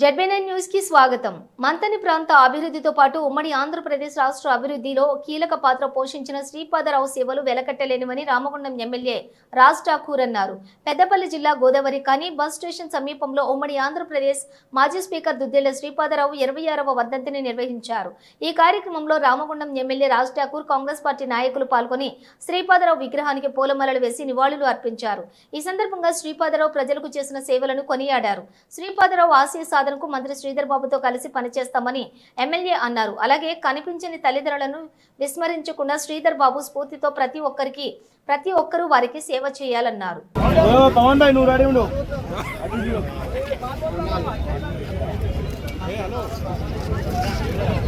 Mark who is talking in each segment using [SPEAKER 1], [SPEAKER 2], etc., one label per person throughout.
[SPEAKER 1] జడ్బీనైన్ న్యూస్కి స్వాగతం. మంతని ప్రాంత అభివృద్ధితో పాటు ఉమ్మడి ఆంధ్రప్రదేశ్ రాష్ట్ర అభివృద్ధిలో కీలక పాత్ర పోషించిన శ్రీపాదరావు సేవలు వెలకట్టలేనివని రామగుండం ఎమ్మెల్యే రాజ్ ఠాకూర్ అన్నారు. పెద్దపల్లి జిల్లా గోదావరి కని బస్ స్టేషన్ సమీపంలో ఉమ్మడి ఆంధ్రప్రదేశ్ మాజీ స్పీకర్ దుద్దేల శ్రీపాదరావు ఇరవై ఆరవ వర్ధంతిని నిర్వహించారు. ఈ కార్యక్రమంలో Ramagundam MLA Raj Thakur Congress party నాయకులు పాల్గొని శ్రీపాదరావు విగ్రహానికి పూలమాలలు వేసి నివాళులు అర్పించారు. ఈ సందర్భంగా శ్రీపాదరావు ప్రజలకు చేసిన సేవలను కొనియాడారు. శ్రీపాదరావు ఆశయ సాధనకు మంత్రి శ్రీధర్ బాబుతో కలిసి పనిచేస్తామని ఎమ్మెల్యే అన్నారు. అలాగే కనిపించని తల్లిదండ్రులను విస్మరించకుండా శ్రీధర్ బాబు స్ఫూర్తితో ప్రతి ఒక్కరికి ప్రతి ఒక్కరూ వారికి సేవ చేయాలన్నారు.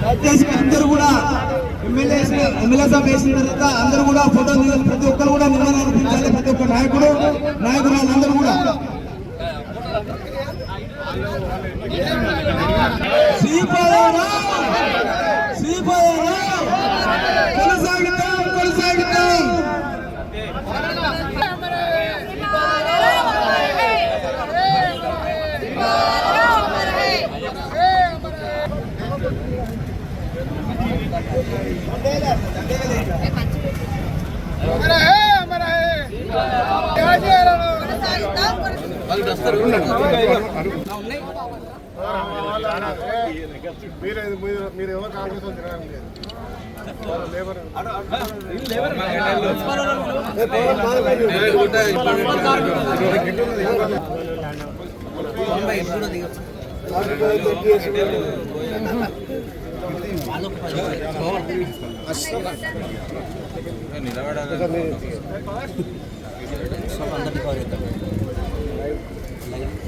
[SPEAKER 2] దయచేసి అందరూ కూడా ఎమ్మెల్యే ఎమ్మెల్యే సభ వేసిన తర్వాత అందరూ కూడా ఫోటో ప్రతి ఒక్కరు కూడా నివాళులు అర్పించాలి ప్రతి ఒక్క నాయకుడు నాయకురాలు అందరూ కూడా శ్రీపాదరావు శ్రీపాదరావు కొనసాగిద్దాం కొనసాగిద్దాం
[SPEAKER 3] మీరు మీరు- ఎవరు కాంగ్రెస్ లేదు లేబర్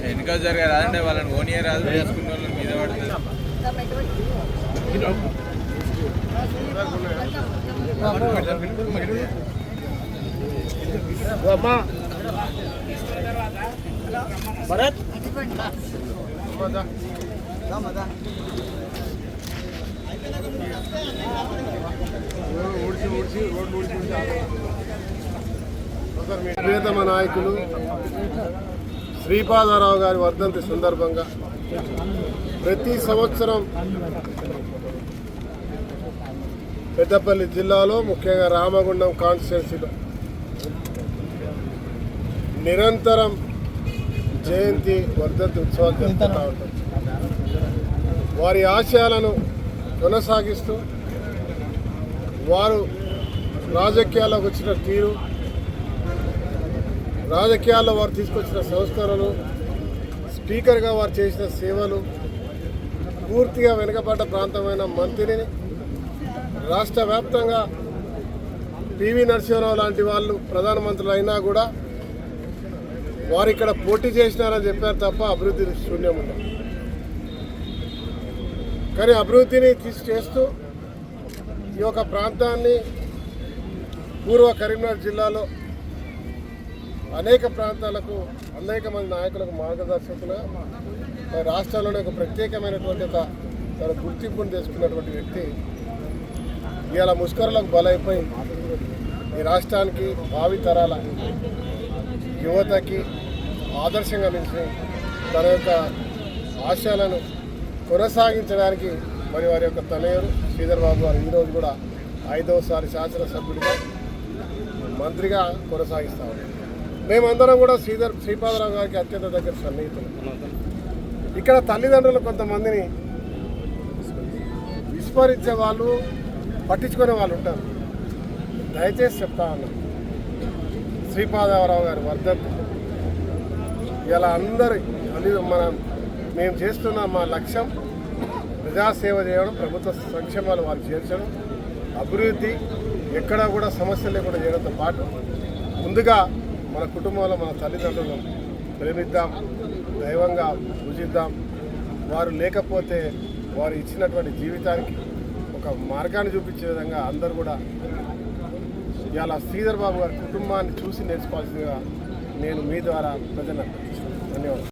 [SPEAKER 4] వెనుక జరిగే రాదంటే వాళ్ళని ఓనియే రాదు వేసుకున్న వాళ్ళని మీద పడుతుంది
[SPEAKER 3] భరత్ ఊడ్చి ఊడ్చి రోడ్లు ప్రియతమ నాయకులు శ్రీపాదారావు గారి వర్ధంతి సందర్భంగా ప్రతి సంవత్సరం పెద్దపల్లి జిల్లాలో ముఖ్యంగా రామగుండం కాన్స్టిట్యున్సీలో నిరంతరం జయంతి వర్ధంతి ఉత్సవాలు జరుపుతూ ఉంటాం. వారి ఆశయాలను కొనసాగిస్తూ వారు రాజకీయాల్లోకి వచ్చిన తీరు రాజకీయాల్లో వారు తీసుకొచ్చిన సంస్కరణలు స్పీకర్గా వారు చేసిన సేవలు పూర్తిగా వెనుకబడ్డ ప్రాంతమైన మంత్రిని రాష్ట్ర వ్యాప్తంగా పివి నరసింహరావు లాంటి వాళ్ళు ప్రధానమంత్రులు అయినా కూడా వారు ఇక్కడ పోటీ చేసినారని చెప్పారు తప్ప అభివృద్ధి శూన్యం ఉంది కానీ అభివృద్ధిని తీసి చేస్తూ ఈ యొక్క ప్రాంతాన్ని పూర్వ కరీంనగర్ జిల్లాలో అనేక ప్రాంతాలకు అనేక మంది నాయకులకు మార్గదర్శకులుగా రాష్ట్రంలోనే ఒక ప్రత్యేకమైనటువంటి ఒక తన గుర్తింపును తెచ్చుకున్నటువంటి వ్యక్తి. ఇవాళ ముష్కరులకు బలైపోయి ఈ రాష్ట్రానికి భావి తరాల యువతకి ఆదర్శంగా నిలిచి తన యొక్క ఆశయాలను కొనసాగించడానికి మరి వారి యొక్క తనయుడు శ్రీధర్ బాబు గారు ఈరోజు కూడా ఐదవసారి శాసనసభ్యుడిగా మంత్రిగా కొనసాగిస్తా మేమందరం కూడా శ్రీధర్ శ్రీపాదరావు గారికి అత్యంత దగ్గర సన్నిహితులు. ఇక్కడ తల్లిదండ్రులు కొంతమందిని విస్మరించే వాళ్ళు పట్టించుకునే వాళ్ళు ఉంటారు. దయచేసి చెప్తా ఉన్నాను శ్రీపాదరావు గారి వర్ధంతి. ఇలా అందరి మన మేము చేస్తున్న మా లక్ష్యం ప్రజాసేవ చేయడం ప్రభుత్వ సంక్షేమాలు వారు చేర్చడం అభివృద్ధి ఎక్కడా కూడా సమస్యలు లేకుండా చేయడంతో పాటు ముందుగా మన కుటుంబంలో మన తల్లిదండ్రులను ప్రేమిద్దాం దైవంగా పూజిద్దాం. వారు లేకపోతే వారు ఇచ్చినటువంటి జీవితానికి ఒక మార్గాన్ని చూపించే విధంగా అందరూ కూడా ఇవాళ శ్రీధర్ బాబు గారి కుటుంబాన్ని చూసి నేర్చుకోవాల్సిందిగా నేను మీ ద్వారా ప్రజలను ధన్యవాదాలు.